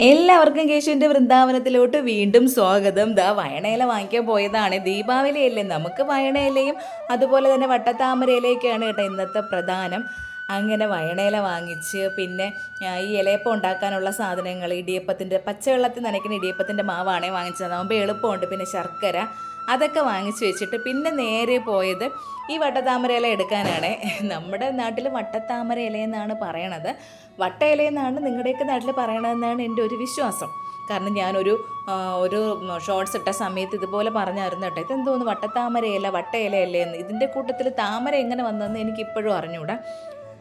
എല്ലാവർക്കും കേശുവിന്റെ വൃന്ദാവനത്തിലോട്ട് വീണ്ടും സ്വാഗതം. ദാ വയണയില വാങ്ങിക്കാൻ പോയതാണ്. ദീപാവലിയല്ലേ? നമുക്ക് വയണയിലയും അതുപോലെ തന്നെ വട്ടത്താമരയിലേക്കാണ് കേട്ടോ ഇന്നത്തെ പ്രധാനം. അങ്ങനെ വയണയില വാങ്ങിച്ച് പിന്നെ ഈ ഇലയപ്പം ഉണ്ടാക്കാനുള്ള സാധനങ്ങൾ ഇടിയപ്പത്തിന്റെ പച്ചവെള്ളത്തിൽ നനയ്ക്കുന്ന ഇടിയപ്പത്തിന്റെ മാവാണേ വാങ്ങിച്ചത്. അതാകുമ്പോൾ എളുപ്പമുണ്ട്. പിന്നെ ശർക്കര അതൊക്കെ വാങ്ങിച്ചു വെച്ചിട്ട് പിന്നെ നേരെ പോയത് ഈ വട്ടത്താമര ഇല എടുക്കാനാണ്. നമ്മുടെ നാട്ടിൽ വട്ടത്താമര ഇലയെന്നാണ് പറയണത്. വട്ട ഇലയെന്നാണ് നിങ്ങളുടെയൊക്കെ നാട്ടിൽ പറയണതെന്നാണ് എന്റെ ഒരു വിശ്വാസം. കാരണം ഞാനൊരു ഒരു ഷോർട്ട്സ് ഇട്ട സമയത്ത് ഇതുപോലെ പറഞ്ഞായിരുന്നു കേട്ടോ ഇതെന്തോന്ന് വട്ടത്താമര ഇല വട്ട ഇലയല്ലേ എന്ന്. ഇതിന്റെ കൂട്ടത്തിൽ താമര എങ്ങനെ വന്നതെന്ന് എനിക്കിപ്പോഴും അറിഞ്ഞൂടാ.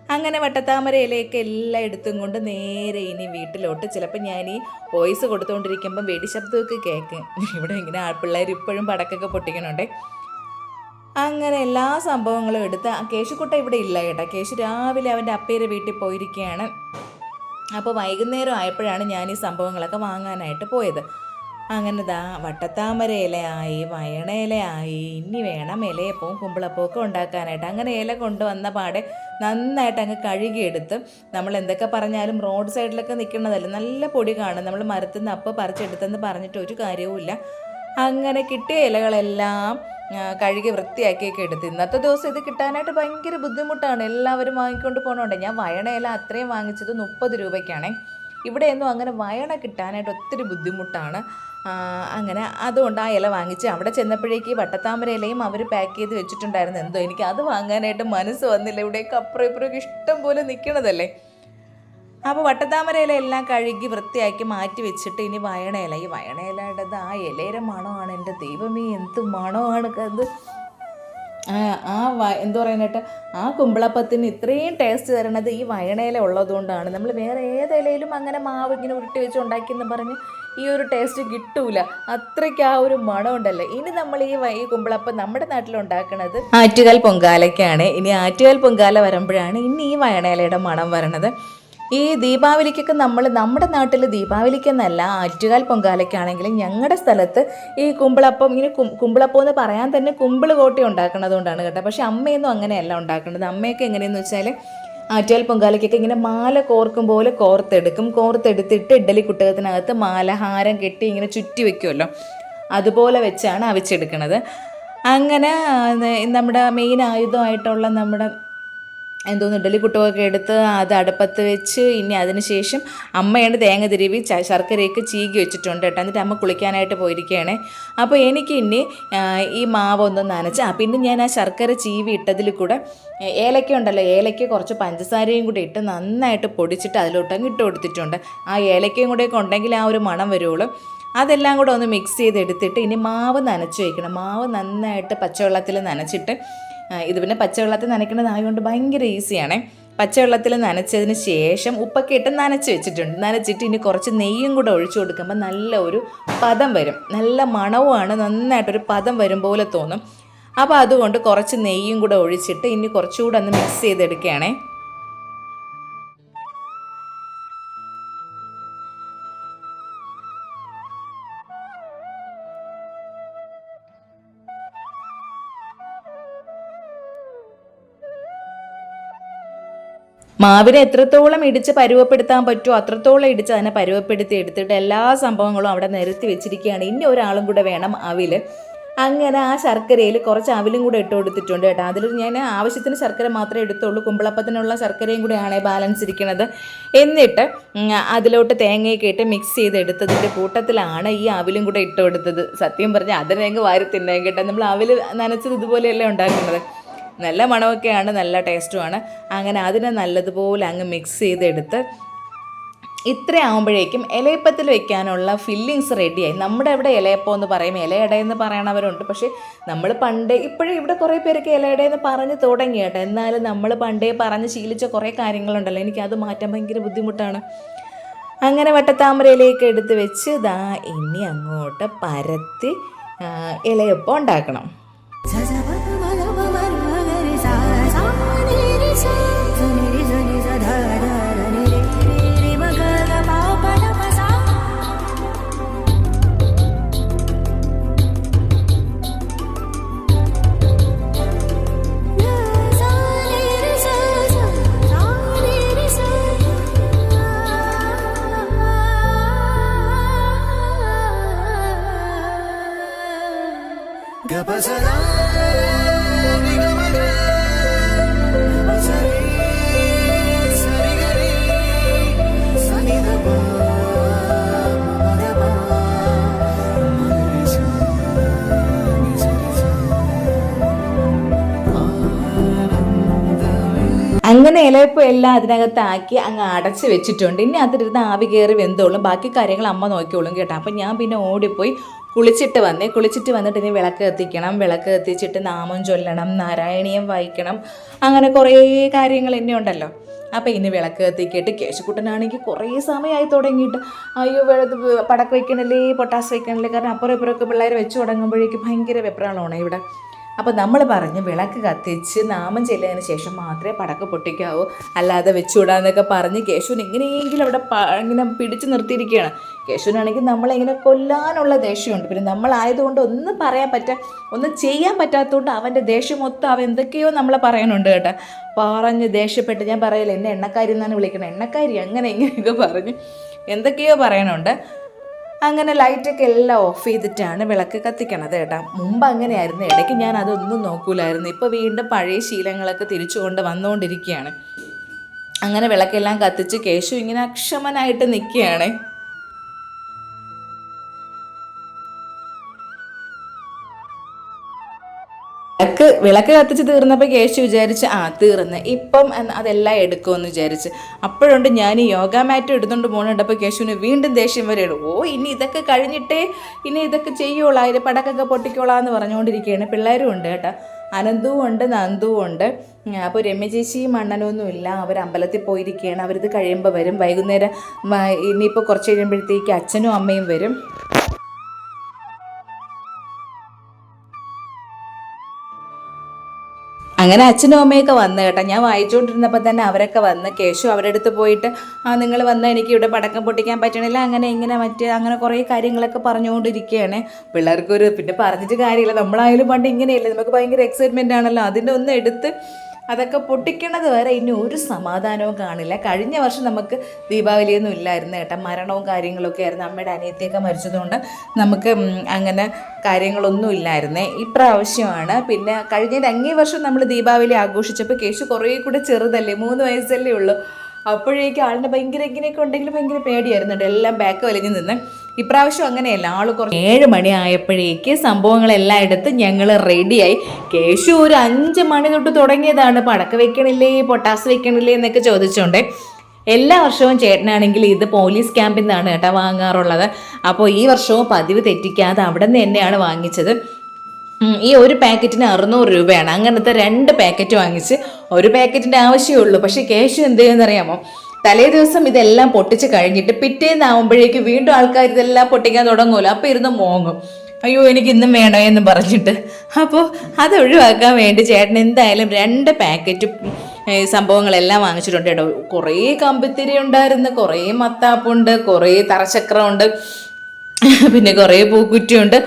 അങ്ങനെ വട്ടത്താമര ഇലയൊക്കെ എല്ലാം എടുത്തും കൊണ്ട് നേരെ ഇനി വീട്ടിലോട്ട്. ചിലപ്പോൾ ഞാൻ ഈ വോയിസ് കൊടുത്തുകൊണ്ടിരിക്കുമ്പോൾ വെടിശബ്ദമൊക്കെ കേൾക്കും ഇവിടെ ഇങ്ങനെ ആ പിള്ളേർ ഇപ്പോഴും പടക്കൊക്കെ പൊട്ടിക്കണുണ്ടേ. അങ്ങനെ എല്ലാ സംഭവങ്ങളും എടുത്ത് കേശുക്കുട്ട ഇവിടെ ഇല്ല കേട്ടോ. കേശു രാവിലെ അവന്റെ അപ്പയുടെ വീട്ടിൽ പോയിരിക്കുകയാണ്. അപ്പോൾ വൈകുന്നേരം ആയപ്പോഴാണ് ഞാൻ ഈ സംഭവങ്ങളൊക്കെ വാങ്ങാനായിട്ട് പോയത്. അങ്ങനെ ദാ വട്ടത്താമര ഇലയായി വയണ ഇലയായി ഇനി വേണം ഇലയപ്പവും കുമ്പിളപ്പവും ഉണ്ടാക്കാനായിട്ട്. അങ്ങനെ ഇല കൊണ്ടുവന്ന പാടെ നന്നായിട്ട് അങ്ങ് കഴുകിയെടുത്ത് നമ്മൾ എന്തൊക്കെ പറഞ്ഞാലും റോഡ് സൈഡിലൊക്കെ നിൽക്കുന്നതല്ല നല്ല പൊടി കാണും. നമ്മൾ മരത്തിൽ നിന്ന് അപ്പം പറിച്ചെടുത്തെന്ന് പറഞ്ഞിട്ട് ഒരു കാര്യവുമില്ല അങ്ങനെ കിട്ടിയ ഇലകളെല്ലാം കഴുകി വൃത്തിയാക്കിയൊക്കെ എടുത്ത്. ഇന്നത്തെ ദിവസം ഇത് കിട്ടാനായിട്ട് ഭയങ്കര ബുദ്ധിമുട്ടാണ്. എല്ലാവരും വാങ്ങിക്കൊണ്ട് പോകണോണ്ട് ഞാൻ വയണ ഇല അത്രയും വാങ്ങിച്ചത് മുപ്പത് രൂപയ്ക്കാണേ. ഇവിടെയൊന്നും അങ്ങനെ വയണ കിട്ടാനായിട്ട് ഒത്തിരി ബുദ്ധിമുട്ടാണ്. അങ്ങനെ അതുകൊണ്ട് ആ ഇല വാങ്ങിച്ച് അവിടെ ചെന്നപ്പോഴേക്ക് വട്ടത്താമര ഇലയും അവർ പാക്ക് ചെയ്ത് വെച്ചിട്ടുണ്ടായിരുന്നു. എന്തോ എനിക്ക് അത് വാങ്ങാനായിട്ട് മനസ്സ് വന്നില്ല. ഇവിടെയൊക്കെ അപ്പുറം ഇപ്പുറമൊക്കെ ഇഷ്ടം പോലെ നിൽക്കണതല്ലേ അപ്പോൾ വട്ടത്താമര ഇല എല്ലാം കഴുകി വൃത്തിയാക്കി മാറ്റി വെച്ചിട്ട് ഇനി വയണ ഇല. ഈ വയണ ഇലയുടേത് ആ ഇലയുടെ മണമാണ് എന്റെ ദൈവമേ. എന്ത് മണമാണ് അത് ആ വ എന്താ പറയാനായിട്ട് ആ കുമ്പളപ്പത്തിന് ഇത്രയും ടേസ്റ്റ് തരണത് ഈ വയണയില ഉള്ളതുകൊണ്ടാണ്. നമ്മൾ വേറെ ഏത് ഇലയിലും അങ്ങനെ മാവ് ഇങ്ങനെ ഉരുട്ടി വെച്ച് ഉണ്ടാക്കിയെന്ന് പറഞ്ഞ് ഈ ഒരു ടേസ്റ്റ് കിട്ടൂല. അത്രയ്ക്ക് ആ ഒരു മണം ഉണ്ടല്ലോ ഇനി നമ്മൾ ഈ ഈ കുമ്പിളപ്പം നമ്മുടെ നാട്ടിൽ ഉണ്ടാക്കുന്നത് ആറ്റുകാൽ പൊങ്കാലയ്ക്കാണ്. ഇനി ആറ്റുകാൽ പൊങ്കാല വരുമ്പോഴാണ് ഇനി ഈ വയണയിലയുടെ മണം വരണത്. ഈ ദീപാവലിക്കൊക്കെ നമ്മൾ നമ്മുടെ നാട്ടിൽ ദീപാവലിക്കെന്നല്ല ആറ്റുകാൽ പൊങ്കാലയ്ക്കാണെങ്കിലും ഞങ്ങളുടെ സ്ഥലത്ത് ഈ കുമ്പിളപ്പം ഇങ്ങനെ കുമ്പിളപ്പം എന്ന് പറയാൻ തന്നെ കുമ്പിൾ കോട്ടി ഉണ്ടാക്കുന്നതുകൊണ്ടാണ് കേട്ടോ. പക്ഷേ അമ്മയൊന്നും അങ്ങനെയല്ല ഉണ്ടാക്കുന്നത് അമ്മയൊക്കെ എങ്ങനെയെന്ന് വെച്ചാൽ ആറ്റുകാൽ പൊങ്കാലയ്ക്കൊക്കെ ഇങ്ങനെ മാല കോർക്കും പോലെ കോർത്തെടുക്കും. കോർത്തെടുത്തിട്ട് ഇഡ്ഡലി കുട്ടകത്തിനകത്ത് മാലഹാരം കെട്ടി ഇങ്ങനെ ചുറ്റി വെക്കുമല്ലോ അതുപോലെ വെച്ചാണ് അവിച്ചെടുക്കുന്നത് അങ്ങനെ നമ്മുടെ മെയിൻ ആയുധമായിട്ടുള്ള നമ്മുടെ എന്തോന്ന് ഇഡലി കുട്ടമൊക്കെ എടുത്ത് അത് അടുപ്പത്ത് വെച്ച് ഇനി അതിന് ശേഷം അമ്മയാണ് തേങ്ങ തിരുവി ശർക്കരയൊക്കെ ചീകി വെച്ചിട്ടുണ്ട് കേട്ടോ. എന്നിട്ട് അമ്മ കുളിക്കാനായിട്ട് പോയിരിക്കുകയാണ്. അപ്പോൾ എനിക്ക് ഇനി ഈ മാവ് ഒന്ന് നനച്ച് ആ പിന്നെ ഞാൻ ആ ശർക്കര ചീവി ഇട്ടതിൽ കൂടെ ഏലക്ക ഉണ്ടല്ലോ ഏലക്ക കുറച്ച് പഞ്ചസാരയും കൂടി ഇട്ട് നന്നായിട്ട് പൊടിച്ചിട്ട് അതിലോട്ടങ്ങ് ഇട്ട് കൊടുത്തിട്ടുണ്ട്. ആ ഏലക്കയും കൂടെയൊക്കെ ഉണ്ടെങ്കിൽ ആ ഒരു മണം വരുള്ളൂ അതെല്ലാം കൂടെ ഒന്ന് മിക്സ് ചെയ്തെടുത്തിട്ട് ഇനി മാവ് നനച്ച് വയ്ക്കണം മാവ് നന്നായിട്ട് പച്ചവെള്ളത്തിൽ നനച്ചിട്ട് ഇത് പിന്നെ പച്ചവെള്ളത്തിൽ നനയ്ക്കുന്നതായതുകൊണ്ട് ഭയങ്കര ഈസിയാണേ. പച്ചവെള്ളത്തിൽ നനച്ചതിന് ശേഷം ഉപ്പൊക്കെ ഇട്ട് നനച്ച് വെച്ചിട്ടുണ്ട്. നനച്ചിട്ട് ഇനി കുറച്ച് നെയ്യും കൂടെ ഒഴിച്ചു കൊടുക്കുമ്പോൾ നല്ല ഒരു പദം വരും. നല്ല മണവുമാണ് നന്നായിട്ടൊരു പദം വരും പോലെ തോന്നും. അപ്പോൾ അതുകൊണ്ട് കുറച്ച് നെയ്യും കൂടെ ഒഴിച്ചിട്ട് ഇനി കുറച്ചുകൂടെ ഒന്ന് മിക്സ് ചെയ്തെടുക്കുകയാണേ. മാവിനെ എത്രത്തോളം ഇടിച്ച് പരുവപ്പെടുത്താൻ പറ്റുമോ അത്രത്തോളം ഇടിച്ച് അതിനെ പരുവപ്പെടുത്തി എടുത്തിട്ട് എല്ലാ സംഭവങ്ങളും അവിടെ നിരത്തി വെച്ചിരിക്കുകയാണ്. ഇനി ഒരാളും കൂടെ വേണം അവിൽ അങ്ങനെ ആ ശർക്കരയിൽ കുറച്ച് അവിലും കൂടെ ഇട്ട് കൊടുത്തിട്ടുണ്ട് കേട്ടോ. അതിൽ ഞാൻ ആവശ്യത്തിന് ശർക്കര മാത്രമേ എടുത്തുള്ളൂ. കുമ്പളപ്പത്തിനുള്ള ശർക്കരയും കൂടെയാണ് ബാലൻസ് ഇരിക്കുന്നത്. എന്നിട്ട് അതിലോട്ട് തേങ്ങയൊക്കെ ഇട്ട് മിക്സ് ചെയ്തെടുത്തതിന്റെ കൂട്ടത്തിലാണ് ഈ അവിലും കൂടെ ഇട്ട് കൊടുത്തത്. സത്യം പറഞ്ഞാൽ അതിനെങ്ങ് വാരി തിന്നേം കേട്ടോ. നമ്മൾ അവിൽ നനച്ചത് ഇതുപോലെയല്ലേ ഉണ്ടാക്കുന്നത്. നല്ല മണമൊക്കെയാണ് നല്ല ടേസ്റ്റുമാണ്. അങ്ങനെ അതിനെ നല്ലതുപോലെ അങ്ങ് മിക്സ് ചെയ്തെടുത്ത് ഇത്ര ആകുമ്പോഴേക്കും ഇലയപ്പത്തിൽ വെക്കാനുള്ള ഫില്ലിങ്സ് റെഡിയായി നമ്മുടെ ഇവിടെ ഇലയപ്പം എന്ന് പറയും ഇലയട എന്ന് പറയണവരുണ്ട്. പക്ഷേ നമ്മൾ പണ്ടേ ഇപ്പോഴും ഇവിടെ കുറേ പേരൊക്കെ ഇലയട എന്ന് പറഞ്ഞ് തുടങ്ങി കേട്ടോ. എന്നാലും നമ്മൾ പണ്ടേ പറഞ്ഞ് ശീലിച്ച കുറേ കാര്യങ്ങളുണ്ടല്ലോ. എനിക്കത് മാറ്റാൻ ഭയങ്കര ബുദ്ധിമുട്ടാണ്. അങ്ങനെ വട്ടത്താമരയിലേക്ക് എടുത്ത് വെച്ച് ഇതാ ഇനി അങ്ങോട്ട് പരത്തി ഇലയപ്പം ഉണ്ടാക്കണം. ഇലയപ്പം എല്ലാം അതിനകത്താക്കി അങ്ങ് അടച്ച് വെച്ചിട്ടുണ്ട്. ഇനി അതിരുന്ന് ആവി കയറി വെന്തോളും. ബാക്കി കാര്യങ്ങൾ അമ്മ നോക്കിയോളും കേട്ടോ. അപ്പം ഞാൻ പിന്നെ ഓടിപ്പോയി കുളിച്ചിട്ട് വന്നേ. കുളിച്ചിട്ട് വന്നിട്ട് ഇനി വിളക്ക് കത്തിക്കണം. വിളക്ക് കത്തിച്ചിട്ട് നാമം ചൊല്ലണം. നാരായണീയം വായിക്കണം. അങ്ങനെ കുറേ കാര്യങ്ങൾ എന്നെ ഉണ്ടല്ലോ. അപ്പം ഇനി വിളക്ക് കത്തിക്കിട്ട് കേശുക്കുട്ടനാണെങ്കിൽ കുറേ സമയമായി തുടങ്ങിയിട്ട്. അയ്യോ പടക്ക് വയ്ക്കണല്ലേ പൊട്ടാസ് വയ്ക്കണല്ലേ കാരണം അപ്പുറം ഇപ്പുറമൊക്കെ പിള്ളേർ വെച്ച് തുടങ്ങുമ്പോഴേക്ക് ഭയങ്കര വെപ്രാളമാണ് ഇവിടെ. അപ്പോൾ നമ്മൾ പറഞ്ഞ് വിളക്ക് കത്തിച്ച് നാമം ചെല്ലതിന് ശേഷം മാത്രമേ പടക്ക പൊട്ടിക്കാവൂ. അല്ലാതെ വെച്ചുകൂടാന്നൊക്കെ പറഞ്ഞ് കേശുവിന് എങ്ങനെയെങ്കിലും അവിടെ ഇങ്ങനെ പിടിച്ചു നിർത്തിയിരിക്കുകയാണ്. കേശുവിനാണെങ്കിൽ നമ്മളെങ്ങനെ കൊല്ലാനുള്ള ദേഷ്യമുണ്ട്. പിന്നെ നമ്മളായതുകൊണ്ട് ഒന്നും പറയാൻ പറ്റാ ഒന്നും ചെയ്യാൻ പറ്റാത്തതുകൊണ്ട് അവന്റെ ദേഷ്യം മൊത്തം അവൻ എന്തൊക്കെയോ നമ്മളെ പറയാനുണ്ട് കേട്ടോ. പറഞ്ഞ് ദേഷ്യപ്പെട്ട് ഞാൻ പറയില്ല എന്നെ എണ്ണക്കാരി എന്നാണ് വിളിക്കണം? എണ്ണക്കാരി അങ്ങനെ ഇങ്ങനെയൊക്കെ പറഞ്ഞ് എന്തൊക്കെയോ പറയാനുണ്ട്. അങ്ങനെ ലൈറ്റൊക്കെ എല്ലാം ഓഫ് ചെയ്തിട്ടാണ് വിളക്ക് കത്തിക്കണത് കേട്ടോ. മുമ്പ് അങ്ങനെയായിരുന്നു. ഇടയ്ക്ക് ഞാൻ അതൊന്നും നോക്കൂലായിരുന്നു. ഇപ്പോൾ വീണ്ടും പഴയ ശീലങ്ങളൊക്കെ തിരിച്ചുകൊണ്ട് വന്നുകൊണ്ടിരിക്കുകയാണ് അങ്ങനെ വിളക്കെല്ലാം കത്തിച്ച് കേശു ഇങ്ങനെ അക്ഷമനായിട്ട് നിൽക്കുകയാണ്. വിളക്ക് വിളക്ക് കത്തിച്ച് തീർന്നപ്പോൾ കേശു വിചാരിച്ച് ആ തീർന്ന്. ഇപ്പം അതെല്ലാം എടുക്കുമെന്ന് വിചാരിച്ച്. അപ്പോഴുണ്ട് ഞാൻ ഈ യോഗ മാറ്റ് എടുത്തുകൊണ്ട് പോകുന്നുണ്ടപ്പോൾ കേശുവിന് വീണ്ടും ദേഷ്യം വരെയാണ്. ഓ ഇനി ഇതൊക്കെ കഴിഞ്ഞിട്ടേ ഇനി ഇതൊക്കെ ചെയ്യുള്ളൂ അതിൽ പടക്കൊക്കെ പൊട്ടിക്കോളാം എന്ന് പറഞ്ഞുകൊണ്ടിരിക്കുകയാണ് പിള്ളേരും ഉണ്ട് കേട്ടോ. അനന്തുവും ഉണ്ട് നന്ദുവും ഉണ്ട്. അപ്പോൾ രമ്യ ചേച്ചിയും അണ്ണനൊന്നും ഇല്ല. അവർ അമ്പലത്തിൽ പോയിരിക്കുകയാണ് അവരിത് കഴിയുമ്പോൾ വരും. വൈകുന്നേരം ഇനിയിപ്പോൾ കുറച്ച് കഴിയുമ്പോഴത്തേക്ക് അച്ഛനും അമ്മയും വരും. അങ്ങനെ അച്ഛനും അമ്മയൊക്കെ വന്ന് കേട്ടോ. ഞാൻ വായിച്ചുകൊണ്ടിരുന്നപ്പോൾ തന്നെ അവരൊക്കെ വന്ന് കേശു അവരുടെ അടുത്ത് പോയിട്ട് ആ നിങ്ങൾ വന്ന് എനിക്ക് ഇവിടെ പടക്കം പൊട്ടിക്കാൻ പറ്റണില്ല. അങ്ങനെ ഇങ്ങനെ മറ്റേ അങ്ങനെ കുറേ കാര്യങ്ങളൊക്കെ പറഞ്ഞുകൊണ്ടിരിക്കുകയാണ്. പിള്ളേർക്കൊരു പിന്നെ പറഞ്ഞിട്ട് കാര്യമില്ല. നമ്മളായാലും പണ്ട് ഇങ്ങനെയല്ലേ. നമുക്ക് ഭയങ്കര എക്സൈറ്റ്മെന്റ് ആണല്ലോ. അതിന്റെ ഒന്ന് എടുത്ത് അതൊക്കെ പൊട്ടിക്കണത് വരെ ഇനി ഒരു സമാധാനവും കാണില്ല. കഴിഞ്ഞ വർഷം നമുക്ക് ദീപാവലിയൊന്നും ഇല്ലായിരുന്നു കേട്ടോ. മരണവും കാര്യങ്ങളൊക്കെ ആയിരുന്നു. അമ്മയുടെ അനിയത്തിയൊക്കെ മരിച്ചതുകൊണ്ട് നമുക്ക് അങ്ങനെ കാര്യങ്ങളൊന്നും ഇല്ലായിരുന്നേ. ഇപ്രാവശ്യമാണ്. പിന്നെ കഴിഞ്ഞ അങ്ങേ വർഷം നമ്മൾ ദീപാവലി ആഘോഷിച്ചപ്പോൾ കേശു കുറേ കൂടെ ചെറുതല്ലേ? മൂന്ന് വയസ്സല്ലേ ഉള്ളൂ. അപ്പോഴേക്കും ആളിന്റെ ഭയങ്കര ഇങ്ങനെയൊക്കെ ഉണ്ടെങ്കിൽ ഭയങ്കര പേടിയായിരുന്നു എല്ലാം ബാക്ക് വലിഞ്ഞ് നിന്ന്. ഇപ്രാവശ്യം അങ്ങനെയല്ല. ആൾ കുറച്ച് ഏഴ് മണി ആയപ്പോഴേക്ക് സംഭവങ്ങളെല്ലാം എടുത്ത് ഞങ്ങൾ റെഡിയായി. കേശു ഒരു അഞ്ച് മണി തൊട്ട് തുടങ്ങിയതാണ്. പടക്ക വെക്കണില്ലേ പൊട്ടാസ് വെക്കണില്ലേ എന്നൊക്കെ ചോദിച്ചുകൊണ്ട് എല്ലാ വർഷവും ചേട്ടനാണെങ്കിൽ ഇത് പോലീസ് ക്യാമ്പിൽ നിന്നാണ് കേട്ടോ വാങ്ങാറുള്ളത്. അപ്പോൾ ഈ വർഷവും പതിവ് തെറ്റിക്കാതെ അവിടെ നിന്ന് തന്നെയാണ് വാങ്ങിച്ചത്. ഈ ഒരു പാക്കറ്റിന് അറുന്നൂറ് രൂപയാണ്. അങ്ങനത്തെ രണ്ട് പാക്കറ്റ് വാങ്ങിച്ച് ഒരു പാക്കറ്റിന്റെ ആവശ്യമുള്ളൂ പക്ഷേ കേശു എന്ത് ചെയ്യുമെന്നറിയാമോ? തലേ ദിവസം ഇതെല്ലാം പൊട്ടിച്ച് കഴിഞ്ഞിട്ട് പിറ്റേന്നാവുമ്പോഴേക്ക് വീണ്ടും ആൾക്കാർ ഇതെല്ലാം പൊട്ടിക്കാൻ തുടങ്ങുമല്ലോ. അപ്പോൾ ഇരുന്ന് മോങ്ങും. അയ്യോ എനിക്ക് ഇന്നും വേണോ എന്ന് പറഞ്ഞിട്ട്. അപ്പോൾ അത് ഒഴിവാക്കാൻ വേണ്ടി ചേട്ടൻ എന്തായാലും രണ്ട് പാക്കറ്റ് സംഭവങ്ങളെല്ലാം വാങ്ങിച്ചിട്ടുണ്ട് കേട്ടോ. കുറേ കമ്പിത്തിരി ഉണ്ടായിരുന്നു കുറേ മത്താപ്പുണ്ട് കുറേ തറച്ചക്രമുണ്ട് പിന്നെ കുറേ പൂക്കുറ്റിയുണ്ട്.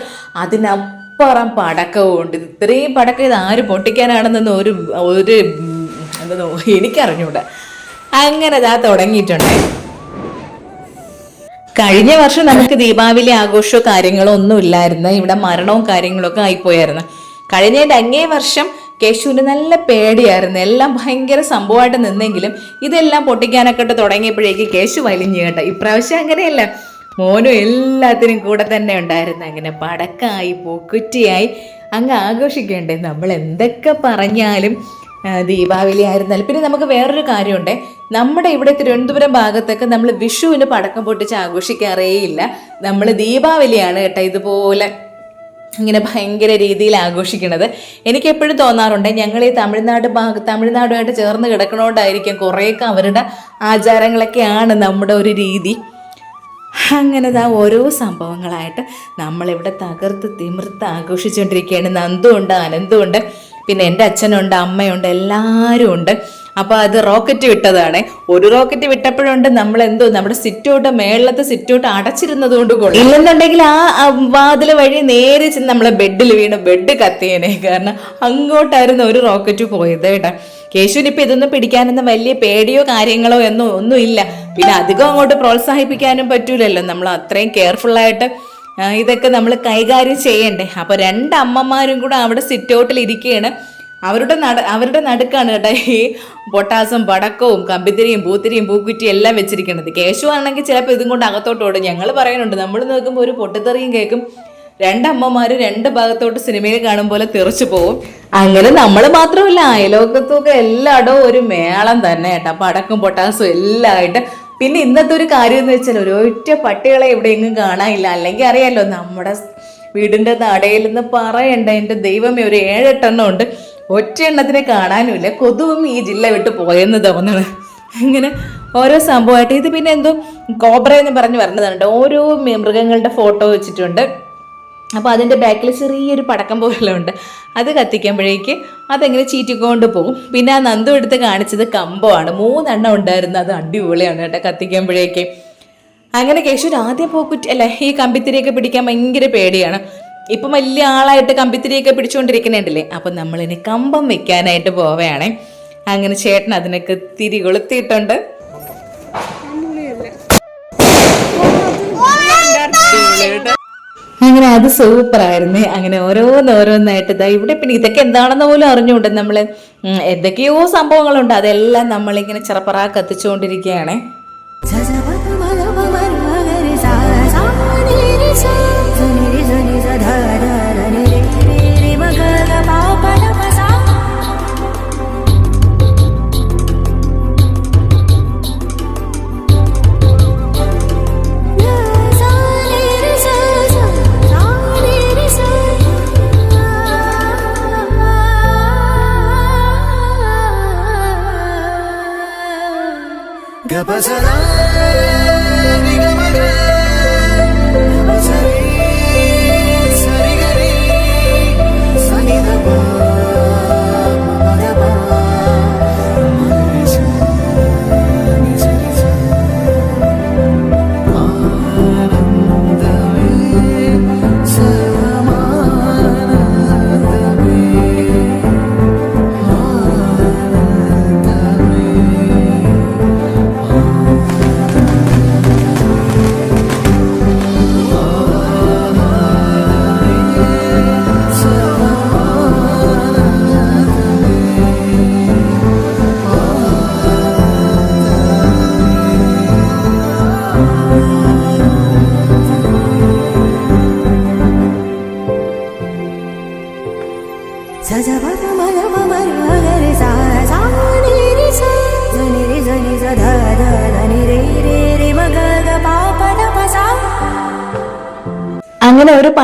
അതിനപ്പുറം പടക്കവും ഉണ്ട് ഇത്രയും പടക്കം ഇത് ആര് പൊട്ടിക്കാനാണെന്നൊന്നും ഒരു ഒരു എന്താ എനിക്കറിഞ്ഞൂടാ. അങ്ങനെ ദാ തുടങ്ങിയിട്ടുണ്ട്. കഴിഞ്ഞ വർഷം നമുക്ക് ദീപാവലി ആഘോഷമോ കാര്യങ്ങളോ ഒന്നും ഇല്ലായിരുന്നു. ഇവിടെ മരണവും കാര്യങ്ങളൊക്കെ ആയിപ്പോയായിരുന്നു. കഴിഞ്ഞതിന്റെ അങ്ങേ വർഷം കേശുവിന് നല്ല പേടിയായിരുന്നു. എല്ലാം ഭയങ്കര സംഭവമായിട്ട് നിന്നെങ്കിലും ഇതെല്ലാം പൊട്ടിക്കാനൊക്കെ തുടങ്ങിയപ്പോഴേക്ക് കേശു വലിഞ്ഞു കേട്ടോ. ഇപ്രാവശ്യം അങ്ങനെയല്ല. മോനും എല്ലാത്തിനും കൂടെ തന്നെ ഉണ്ടായിരുന്നു. അങ്ങനെ പടക്കായി പൂക്കുറ്റിയായി അങ്ങ് ആഘോഷിക്കേണ്ടേ. നമ്മൾ എന്തൊക്കെ പറഞ്ഞാലും ദീപാവലി ആയിരുന്നാൽ. പിന്നെ നമുക്ക് വേറൊരു കാര്യമുണ്ട്. നമ്മുടെ ഇവിടെ തിരുവനന്തപുരം ഭാഗത്തൊക്കെ നമ്മൾ വിഷുവിന് പടക്കം പൊട്ടിച്ച് ആഘോഷിക്കാറേ ഇല്ല നമ്മൾ ദീപാവലിയാണ് കേട്ടോ ഇതുപോലെ ഇങ്ങനെ ഭയങ്കര രീതിയിൽ ആഘോഷിക്കുന്നത്. എനിക്ക് എപ്പോഴും തോന്നാറുണ്ട് ഞങ്ങൾ ഈ തമിഴ്നാട് ഭാഗ തമിഴ്നാടുമായിട്ട് ചേർന്ന് കിടക്കണോണ്ടായിരിക്കും കുറേയൊക്കെ അവരുടെ ആചാരങ്ങളൊക്കെയാണ് നമ്മുടെ ഒരു രീതി. അങ്ങനെ ആ ഓരോ സംഭവങ്ങളായിട്ട് നമ്മളിവിടെ തകർത്ത് തിമിർത്ത് ആഘോഷിച്ചുകൊണ്ടിരിക്കുകയാണ്. നന്ദുണ്ട് അനന്തുണ്ട് പിന്നെ എന്റെ അച്ഛനുണ്ട് അമ്മയുണ്ട് എല്ലാവരും ഉണ്ട്. അപ്പോൾ അത് റോക്കറ്റ് വിട്ടതാണ്. ഒരു റോക്കറ്റ് വിട്ടപ്പോഴുണ്ട് നമ്മൾ എന്തോ നമ്മുടെ സിറ്റൗട്ട് മേളത്തെ സിറ്റൗട്ട് അടച്ചിരുന്നത് കൊണ്ട് കൊള്ളാം. ഇല്ലെന്നുണ്ടെങ്കിൽ ആ വാതിൽ വഴി നേരെ ചെന്ന് നമ്മളെ ബെഡിൽ വീണ് ബെഡ് കത്തിയേനെ. കാരണം അങ്ങോട്ടായിരുന്നു ഒരു റോക്കറ്റ് പോയത് കേട്ടോ. കേശുവിന് ഇപ്പം ഇതൊന്നും പിടിക്കാനൊന്നും വലിയ പേടിയോ കാര്യങ്ങളോ എന്നോ ഒന്നും ഇല്ല പിന്നെ അധികം അങ്ങോട്ട് പ്രോത്സാഹിപ്പിക്കാനും പറ്റൂലല്ലോ. നമ്മൾ അത്രയും കെയർഫുള്ളായിട്ട് ഇതൊക്കെ നമ്മൾ കൈകാര്യം ചെയ്യണ്ടേ? അപ്പോൾ രണ്ട് അമ്മമാരും കൂടെ അവിടെ സിറ്റൗട്ടിൽ ഇരിക്കുകയാണ് അവരുടെ നട അവരുടെ നടുക്കാണ് കേട്ടോ ഈ പൊട്ടാസും പടക്കവും കമ്പിത്തിരിയും പൂത്തിരിയും പൂക്കുറ്റിയും എല്ലാം വെച്ചിരിക്കുന്നത് കേശു ആണെങ്കിൽ ചിലപ്പോൾ ഇതും കൊണ്ട് അകത്തോട്ട് ഓടും. ഞങ്ങൾ പറയുന്നുണ്ട് നമ്മൾ നോക്കുമ്പോൾ ഒരു പൊട്ടിത്തെറിയും കേൾക്കും രണ്ടമ്മമാര് രണ്ട് ഭാഗത്തോട്ട് സിനിമയിൽ കാണും പോലെ തെറിച്ചു പോവും. അങ്ങനെ നമ്മൾ മാത്രമല്ല അയലോക്കത്തൊക്കെ എല്ലായിടവും ഒരു മേളം തന്നെ കേട്ടോ. പടക്കും പൊട്ടാസും എല്ലാം ആയിട്ട് പിന്നെ ഇന്നത്തെ ഒരു കാര്യം എന്ന് വെച്ചാൽ ഒരൊറ്റ പട്ടികളെ എവിടെയെങ്കിലും കാണാനില്ല. അല്ലെങ്കിൽ അറിയാലോ നമ്മുടെ വീടിന്റെ നടയിൽ നിന്ന് പറയണ്ട എന്റെ ദൈവമേ ഒരു ഏഴെട്ടെണ്ണം ഉണ്ട്. ഒറ്റ എണ്ണത്തിനെ കാണാനുമില്ല. കൊതുവും ഈ ജില്ല വിട്ട് പോയെന്ന് തോന്നണം. ഇങ്ങനെ ഓരോ സംഭവമായിട്ട്. ഇത് പിന്നെ എന്തോ കോബ്ര എന്ന് പറഞ്ഞ് പറഞ്ഞതുണ്ട് ഓരോ മൃഗങ്ങളുടെ ഫോട്ടോ വെച്ചിട്ടുണ്ട്. അപ്പോൾ അതിന്റെ ബാക്കിൽ ചെറിയൊരു പടക്കം പോലെ ഉണ്ട് അത് കത്തിക്കുമ്പോഴേക്ക് അതെങ്ങനെ ചീറ്റിക്കൊണ്ട് പോകും പിന്നെ ആ നന്ദു എടുത്ത് കാണിച്ചത് കമ്പമാണ്. മൂന്നെണ്ണം ഉണ്ടായിരുന്നു. അത് അടിപൊളിയാണ് കേട്ടോ കത്തിക്കുമ്പോഴേക്ക്. അങ്ങനെ കേശൂർ ആദ്യം പോക്കുറ്റി അല്ലേ ഈ കമ്പിത്തിരിയൊക്കെ പിടിക്കാൻ ഭയങ്കര പേടിയാണ്. ഇപ്പം വലിയ ആളായിട്ട് കമ്പിത്തിരിയൊക്കെ പിടിച്ചുകൊണ്ടിരിക്കുന്നുണ്ടല്ലേ? അപ്പം നമ്മളിനി കമ്പം വെക്കാനായിട്ട് പോവുകയാണേ. അങ്ങനെ ചേട്ടൻ അതിനൊക്കെ തിരി കൊളുത്തിയിട്ടുണ്ട്. അങ്ങനെ അത് സൂപ്പർ ആയിരുന്നു. അങ്ങനെ ഓരോന്ന് ഓരോന്നായിട്ട് ഇതാ ഇവിടെ പിന്നെ ഇതൊക്കെ എന്താണെന്ന് പോലും അറിഞ്ഞുകൊണ്ട് നമ്മൾ എന്തൊക്കെയോ സംഭവങ്ങളുണ്ട്. അതെല്ലാം നമ്മളിങ്ങനെ ചെറുപ്പറ കത്തിച്ചുകൊണ്ടിരിക്കുകയാണ്.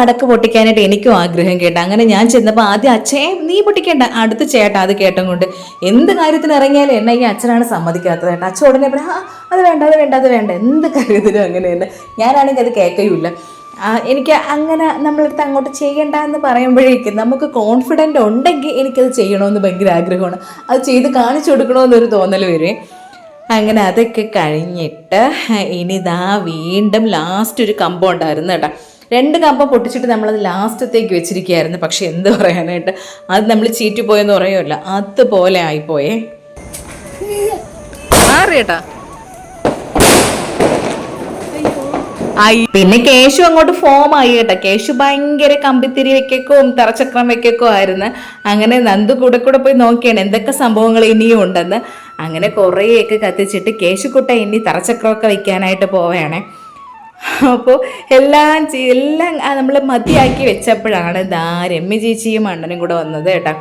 പടക്ക് പൊട്ടിക്കാനായിട്ട് എനിക്കും ആഗ്രഹം കേട്ടോ. അങ്ങനെ ഞാൻ ചെന്നപ്പോൾ ആദ്യം അച്ഛേ നീ പൊട്ടിക്കേണ്ട. അടുത്ത ചേട്ടാ അത് കേട്ടും കൊണ്ട് എന്ത് കാര്യത്തിന് ഇറങ്ങിയാലും എന്നെ ഈ അച്ഛനാണ് സമ്മതിക്കാത്തത് കേട്ടോ. അച്ഛൻ ഉടനെ പറയാം അത് വേണ്ട അത് വേണ്ട അത് വേണ്ട. എന്ത് കാര്യത്തിനും അങ്ങനെ തന്നെ ഞാനാണെങ്കിൽ അത് കേൾക്കുകയില്ല എനിക്ക് അങ്ങനെ നമ്മളടുത്ത് അങ്ങോട്ട് ചെയ്യണ്ട എന്ന് പറയുമ്പോഴേക്കും നമുക്ക് കോൺഫിഡന്റ് ഉണ്ടെങ്കിൽ എനിക്കത് ചെയ്യണമെന്ന് ഭയങ്കര ആഗ്രഹമാണ്. അത് ചെയ്ത് കാണിച്ചു കൊടുക്കണമെന്നൊരു തോന്നൽ വരെ. അങ്ങനെ അതൊക്കെ കഴിഞ്ഞിട്ട് ഇനി ഇതാ വീണ്ടും ലാസ്റ്റ് ഒരു കമ്പം ഉണ്ടായിരുന്നു കേട്ടോ. രണ്ട് കമ്പ പൊട്ടിച്ചിട്ട് നമ്മളത് ലാസ്റ്റത്തേക്ക് വെച്ചിരിക്കുകയായിരുന്നു. പക്ഷെ എന്ത് പറയാനായിട്ട്? അത് നമ്മൾ ചീറ്റി പോയെന്ന് പറയുമല്ല അതുപോലെ ആയിപ്പോയേ. മാറിയേട്ടാ. പിന്നെ കേശു അങ്ങോട്ട് ഫോം ആയി കേട്ടോ. കേശു ഭയങ്കര കമ്പിത്തിരി വെക്കക്കും തറച്ചക്രം വെക്കക്കും ആയിരുന്നു. അങ്ങനെ നന്ദു കൂടെ കൂടെ പോയി നോക്കിയാണ് എന്തൊക്കെ സംഭവങ്ങൾ ഇനിയും ഉണ്ടെന്ന്. അങ്ങനെ കുറേയൊക്കെ കത്തിച്ചിട്ട് കേശുക്കുട്ട ഇനി തറച്ചക്രമൊക്കെ വെക്കാനായിട്ട് പോവുകയാണേ. അപ്പോൾ എല്ലാം എല്ലാം നമ്മൾ മതിയാക്കി വെച്ചപ്പോഴാണ് ദാ രമ്യ ചേച്ചിയും അണ്ണനും കൂടെ വന്നത് കേട്ടോ.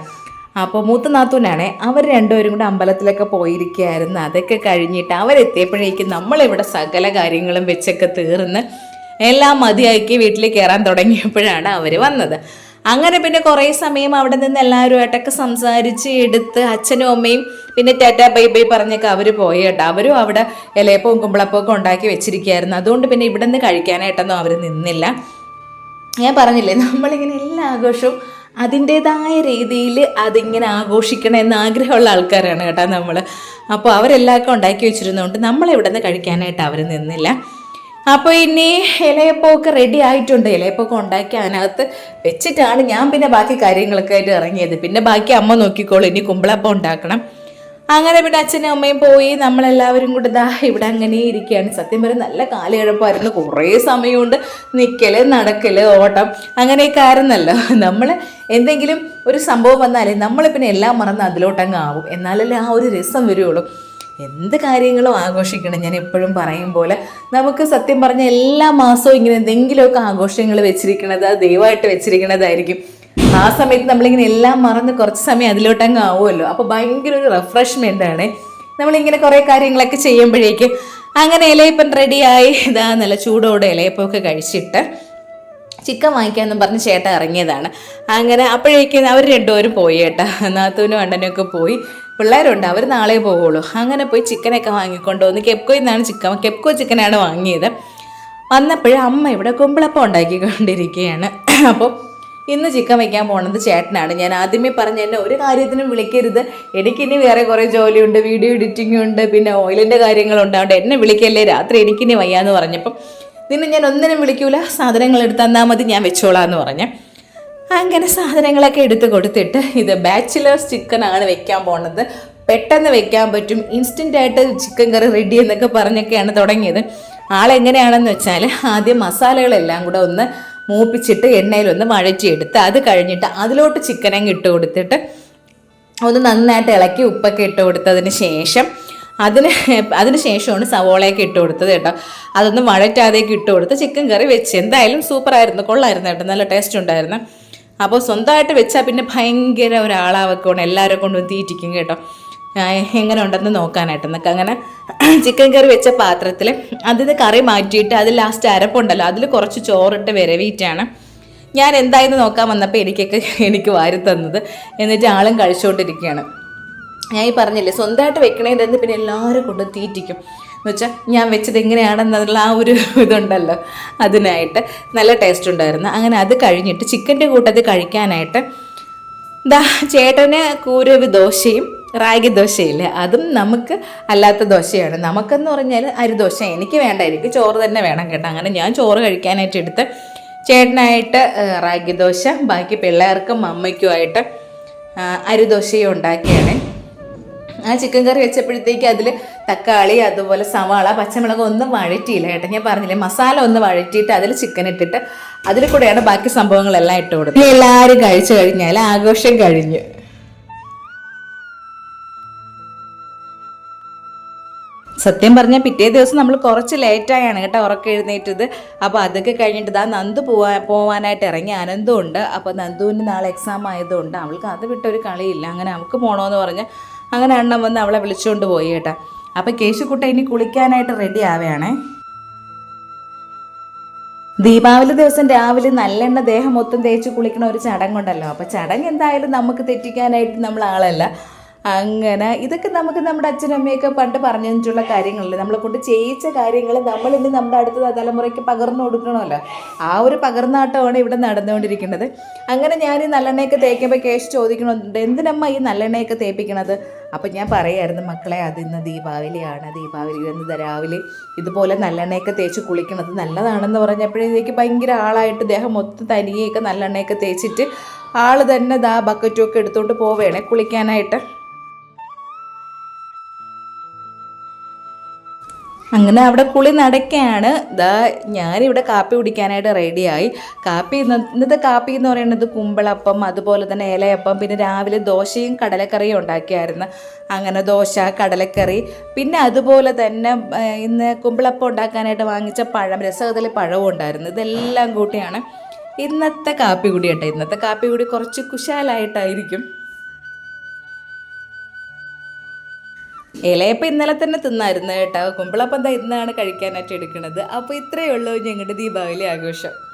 അപ്പോൾ മൂത്ത നാത്തൂനാണേ അവർ രണ്ടുപേരും കൂടെ അമ്പലത്തിലൊക്കെ പോയിരിക്കുകയായിരുന്നു. അതൊക്കെ കഴിഞ്ഞിട്ട് അവരെത്തിയപ്പോഴേക്കും നമ്മളിവിടെ സകല കാര്യങ്ങളും വെച്ചൊക്കെ തീർന്ന് എല്ലാം മതിയാക്കി വീട്ടിൽ കയറാൻ തുടങ്ങിയപ്പോഴാണ് അവർ വന്നത്. അങ്ങനെ പിന്നെ കുറേ സമയം അവിടെ നിന്ന് എല്ലാവരുമായിട്ടൊക്കെ സംസാരിച്ച് എടുത്ത് അച്ഛനും അമ്മയും പിന്നെ ടാറ്റ ബൈ ബൈ പറഞ്ഞൊക്കെ അവർ പോയി കേട്ടോ. അവരും അവിടെ ഇലയപ്പവും കുമ്പളപ്പവും ഉണ്ടാക്കി വെച്ചിരിക്കുകയായിരുന്നു. അതുകൊണ്ട് പിന്നെ ഇവിടെ നിന്ന് കഴിക്കാനായിട്ടൊന്നും അവർ നിന്നില്ല. ഞാൻ പറഞ്ഞില്ലേ നമ്മളിങ്ങനെ എല്ലാ ആഘോഷവും അതിന്റെതായ രീതിയിൽ അതിങ്ങനെ ആഘോഷിക്കണം എന്ന് ആഗ്രഹമുള്ള ആൾക്കാരാണ് കേട്ടോ നമ്മൾ അപ്പോൾ അവരെല്ലാവർക്കും ഉണ്ടാക്കി വെച്ചിരുന്നതുകൊണ്ട് നമ്മളിവിടെ നിന്ന് കഴിക്കാനായിട്ട് അവർ നിന്നില്ല. അപ്പോൾ ഇനി ഇലയപ്പമൊക്കെ റെഡി ആയിട്ടുണ്ട്. ഇലയപ്പമൊക്കെ ഉണ്ടാക്കി അതിനകത്ത് വെച്ചിട്ടാണ് ഞാൻ പിന്നെ ബാക്കി കാര്യങ്ങളൊക്കെ ആയിട്ട് ഇറങ്ങിയത്. പിന്നെ ബാക്കി അമ്മ നോക്കിക്കോളൂ. ഇനി കുമ്പളപ്പം ഉണ്ടാക്കണം. അങ്ങനെ പിന്നെ അച്ഛനും അമ്മയും പോയി. നമ്മളെല്ലാവരും കൂടെ ദാ ഇവിടെ അങ്ങനെ ഇരിക്കുകയാണ്. സത്യം പറഞ്ഞാൽ നല്ല കാലയഴപ്പായിരുന്നു കുറേ സമയമുണ്ട്. നിൽക്കൽ നടക്കൽ ഓട്ടം അങ്ങനെയൊക്കെ ആയിരുന്നല്ലോ. നമ്മൾ എന്തെങ്കിലും ഒരു സംഭവം വന്നാലേ നമ്മൾ പിന്നെ എല്ലാം മറന്ന് അതിലോട്ടങ്ങ് ആവും. എന്നാലല്ലേ ആ ഒരു രസം വരുള്ളൂ. എന്ത് കാര്യങ്ങളും ആഘോഷിക്കണം. ഞാൻ എപ്പോഴും പറയും പോലെ നമുക്ക് സത്യം പറഞ്ഞ എല്ലാ മാസവും ഇങ്ങനെ എന്തെങ്കിലുമൊക്കെ ആഘോഷങ്ങൾ വെച്ചിരിക്കണത് ദൈവമായിട്ട് വെച്ചിരിക്കണതായിരിക്കും. ആ സമയത്ത് നമ്മളിങ്ങനെ എല്ലാം മറന്ന് കുറച്ച് സമയം അതിലോട്ടങ്ങ് ആവുമല്ലോ. അപ്പോൾ ഭയങ്കര ഒരു റിഫ്രഷ്മെന്റ് ആണ്. നമ്മളിങ്ങനെ കുറേ കാര്യങ്ങളൊക്കെ ചെയ്യുമ്പോഴേക്ക് അങ്ങനെ ഇലയപ്പം റെഡിയായി. ഇതാ നല്ല ചൂടോടെ ഇലയപ്പമൊക്കെ കഴിച്ചിട്ട് ചിക്കൻ വാങ്ങിക്കാമെന്നും പറഞ്ഞ് ചേട്ടൻ ഇറങ്ങിയതാണ്. അങ്ങനെ അപ്പോഴേക്കും അവർ രണ്ടുപേരും പോയി ചേട്ടാ നാത്തൂനും അണ്ണനും ഒക്കെ പോയി. പിള്ളേരുണ്ട് അവർ നാളെ പോവുള്ളൂ. അങ്ങനെ പോയി ചിക്കനൊക്കെ വാങ്ങിക്കൊണ്ട് വന്ന് കെപ്കോയിൽ നിന്നാണ് ചിക്കൻ കെപ്കോ ചിക്കനാണ് വാങ്ങിയത്. വന്നപ്പോഴേ അമ്മ ഇവിടെ കുമ്പിളപ്പം ഉണ്ടാക്കിക്കൊണ്ടിരിക്കുകയാണ്. അപ്പോൾ ഇന്ന് ചിക്കൻ വയ്ക്കാൻ പോണത് ചേട്ടനാണ്. ഞാൻ ആദ്യമേ പറഞ്ഞ എന്നെ ഒരു കാര്യത്തിനും വിളിക്കരുത്. എനിക്കിനി വേറെ കുറേ ജോലിയുണ്ട് വീഡിയോ എഡിറ്റിംഗ് ഉണ്ട് പിന്നെ ഓയിലിന്റെ കാര്യങ്ങളുണ്ട്. അതുകൊണ്ട് എന്നെ വിളിക്കല്ലേ? രാത്രി എനിക്കിനി വയ്യാന്ന് പറഞ്ഞപ്പം നിന്നെ ഞാൻ ഒന്നിനും വിളിക്കൂല. സാധനങ്ങൾ എടുത്ത് തന്നാൽ മതി ഞാൻ വെച്ചോളാം എന്ന് പറഞ്ഞ്. അങ്ങനെ സാധനങ്ങളൊക്കെ എടുത്ത് കൊടുത്തിട്ട് ഇത് ബാച്ചിലേഴ്സ് ചിക്കൻ ആണ് വെക്കാൻ പോണത്. പെട്ടെന്ന് വെക്കാൻ പറ്റും. ഇൻസ്റ്റന്റ് ആയിട്ട് ചിക്കൻ കറി റെഡി എന്നൊക്കെ പറഞ്ഞൊക്കെയാണ് തുടങ്ങിയത്. ആളെങ്ങനെയാണെന്ന് വെച്ചാൽ ആദ്യം മസാലകളെല്ലാം കൂടെ ഒന്ന് മൂപ്പിച്ചിട്ട് എണ്ണയിലൊന്ന് വഴറ്റിയെടുത്ത് അത് കഴിഞ്ഞിട്ട് അതിലോട്ട് ചിക്കൻ അങ്ങ് ഇട്ട് കൊടുത്തിട്ട് ഒന്ന് നന്നായിട്ട് ഇളക്കി ഉപ്പൊക്കെ ഇട്ട് കൊടുത്തതിന് ശേഷം അതിന് അതിന് ശേഷമാണ് സവോളയൊക്കെ ഇട്ട് കൊടുത്തത് കേട്ടോ. അതൊന്ന് വഴറ്റാതേക്ക് ഇട്ട് കൊടുത്ത് ചിക്കൻ കറി വെച്ച്. എന്തായാലും സൂപ്പറായിരുന്നു കൊള്ളായിരുന്നു കേട്ടോ. നല്ല ടേസ്റ്റ് ഉണ്ടായിരുന്നു. അപ്പോൾ സ്വന്തമായിട്ട് വെച്ചാൽ പിന്നെ ഭയങ്കര ഒരാളാവൊക്കെയാണ് എല്ലാവരെ കൊണ്ടും തീറ്റിക്കും കേട്ടോ. എങ്ങനെ ഉണ്ടെന്ന് നോക്കാനായിട്ട്. എന്നൊക്കെ അങ്ങനെ ചിക്കൻ കറി വെച്ച പാത്രത്തിൽ അതിന് കറി മാറ്റിയിട്ട് അതിൽ ലാസ്റ്റ് അരപ്പുണ്ടല്ലോ. അതിൽ കുറച്ച് ചോറിട്ട് വിരവിയിട്ടാണ് ഞാൻ എന്തായെന്ന് നോക്കാൻ വന്നപ്പോൾ എനിക്കൊക്കെ എനിക്ക് വാരി തന്നത്. എന്നിട്ട് ആളും കഴിച്ചുകൊണ്ടിരിക്കുകയാണ് ഞാൻ ഈ പറഞ്ഞില്ലേ സ്വന്തമായിട്ട് വെക്കണേന്റെ പിന്നെ എല്ലാവരും കൊണ്ടും തീറ്റിക്കും. വെച്ചാൽ ഞാൻ വെച്ചത് എങ്ങനെയാണെന്നുള്ള ആ ഒരു ഇതുണ്ടല്ലോ. അതിനായിട്ട് നല്ല ടേസ്റ്റ് ഉണ്ടായിരുന്നു. അങ്ങനെ അത് കഴിഞ്ഞിട്ട് ചിക്കന്റെ കൂട്ടത്തിൽ കഴിക്കാനായിട്ട് ദാ ചേട്ടന് കൂരവ് ദോശയും റാഗി ദോശയില്ലേ? അതും നമുക്ക് അല്ലാത്ത ദോശയാണ്. നമുക്കെന്ന് പറഞ്ഞാൽ അരിദോശ എനിക്ക് വേണ്ട. എനിക്ക് ചോറ് തന്നെ വേണം കേട്ടോ. അങ്ങനെ ഞാൻ ചോറ് കഴിക്കാനായിട്ട് എടുത്ത് ചേട്ടനായിട്ട് റാഗി ദോശ ബാക്കി പിള്ളേർക്കും അമ്മയ്ക്കുമായിട്ട് അരി അരിദോശയും ഉണ്ടാക്കിയാണ്. ആ ചിക്കൻ കറി വെച്ചപ്പോഴത്തേക്ക് അതിൽ തക്കാളി അതുപോലെ സവാള പച്ചമുളക് ഒന്നും വഴറ്റിയില്ല കേട്ടോ. ഞാൻ പറഞ്ഞില്ലേ മസാല ഒന്ന് വഴറ്റിയിട്ട് അതിൽ ചിക്കൻ ഇട്ടിട്ട് അതിൽ കൂടെയാണ് ബാക്കി സംഭവങ്ങളെല്ലാം ഇട്ട് കൊടുത്തത്. എല്ലാവരും കഴിച്ചു കഴിഞ്ഞാൽ ആഘോഷം കഴിഞ്ഞു. സത്യം പറഞ്ഞാൽ പിറ്റേ ദിവസം നമ്മൾ കുറച്ച് ലേറ്റായാണ് കേട്ടോ ഉറക്കം എഴുന്നേറ്റത്. അപ്പോൾ അതൊക്കെ കഴിഞ്ഞിട്ട് ഇതാ നന്ദു പോവാ പോവാനായിട്ട് ഇറങ്ങി. ആനന്ദമുണ്ട് അപ്പോൾ നന്ദുവിന് നാളെ എക്സാം ആയതുകൊണ്ട് അവൾക്ക് അത് വിട്ടൊരു കളിയില്ല. അങ്ങനെ അവൾക്ക് പോകണമെന്ന് പറഞ്ഞ് അങ്ങനെ അണ്ണൻ വന്ന് അവളെ വിളിച്ചുകൊണ്ട് പോയി കേട്ടാ. അപ്പം കേശുക്കുട്ട ഇനി കുളിക്കാനായിട്ട് റെഡി ആവുകയാണേ ദീപാവലി ദിവസം രാവിലെ നല്ലെണ്ണ ദേഹം മൊത്തം തേച്ച് കുളിക്കണ ഒരു ചടങ്ങുണ്ടല്ലോ. അപ്പോൾ ചടങ്ങ് എന്തായാലും നമുക്ക് തെറ്റിക്കാനായിട്ട് നമ്മൾ ആളല്ല അങ്ങനെ ഇതൊക്കെ നമുക്ക് നമ്മുടെ അച്ഛനമ്മയൊക്കെ പണ്ട് പറഞ്ഞു തന്നിട്ടുള്ള കാര്യങ്ങളല്ലേ? നമ്മളെ കൊണ്ട് ചെയ്യിച്ച കാര്യങ്ങൾ നമ്മൾ ഇനി നമ്മുടെ അടുത്ത തലമുറയ്ക്ക് പകർന്നു കൊടുക്കണമല്ലോ. ആ ഒരു പകർന്നാട്ടമാണ് ഇവിടെ നടന്നുകൊണ്ടിരിക്കുന്നത്. അങ്ങനെ ഞാൻ ഈ നല്ലെണ്ണയൊക്കെ തേക്കുമ്പോൾ കേശ് ചോദിക്കണുണ്ട് എന്തിനമ്മ ഈ നല്ലെണ്ണയൊക്കെ തേപ്പിക്കണത്? അപ്പം ഞാൻ പറയായിരുന്നു മക്കളെ അത് ഇന്ന് ദീപാവലിയാണ്. ദീപാവലി ഇന്ന് രാവിലെ ഇതുപോലെ നല്ലെണ്ണയൊക്കെ തേച്ച് കുളിക്കണത് നല്ലതാണെന്ന് പറഞ്ഞപ്പോഴേക്ക് ഭയങ്കര ആളായിട്ട് ദേഹം മൊത്തം തനിയെയൊക്കെ നല്ലെണ്ണയൊക്കെ തേച്ചിട്ട് ആൾ തന്നെ ദാ ബക്കറ്റും ഒക്കെ എടുത്തുകൊണ്ട് പോവേണേ കുളിക്കാനായിട്ട്. അങ്ങനെ അവിടെ കുളി നടക്കുകയാണ് ദാ ഞാനിവിടെ കാപ്പി കുടിക്കാനായിട്ട് റെഡിയായി. കാപ്പി ഇന്നത്തെ കാപ്പി എന്ന് പറയുന്നത് കുമ്പളപ്പം അതുപോലെ തന്നെ ഇലയപ്പം പിന്നെ രാവിലെ ദോശയും കടലക്കറിയും ഉണ്ടാക്കിയായിരുന്നു. അങ്ങനെ ദോശ കടലക്കറി പിന്നെ അതുപോലെ തന്നെ ഇന്ന് കുമ്പളപ്പം ഉണ്ടാക്കാനായിട്ട് വാങ്ങിച്ച പഴം രസകദളി പഴവും ഉണ്ടായിരുന്നു. ഇതെല്ലാം കൂട്ടിയാണ് ഇന്നത്തെ കാപ്പി കുടി കേട്ടോ. ഇന്നത്തെ കാപ്പി കൂടി കുറച്ച് കുശാലായിട്ടായിരിക്കും. ഇലയപ്പം ഇന്നലെ തന്നെ തിന്നായിരുന്നു കേട്ടോ. കുമ്പളപ്പം എന്താ ഇന്നാണ് കഴിക്കാനായിട്ട് എടുക്കുന്നത് അപ്പോൾ ഇത്രയേ ഉള്ളൂ. ഞങ്ങളുടെ ദീപാവലി ആഘോഷം.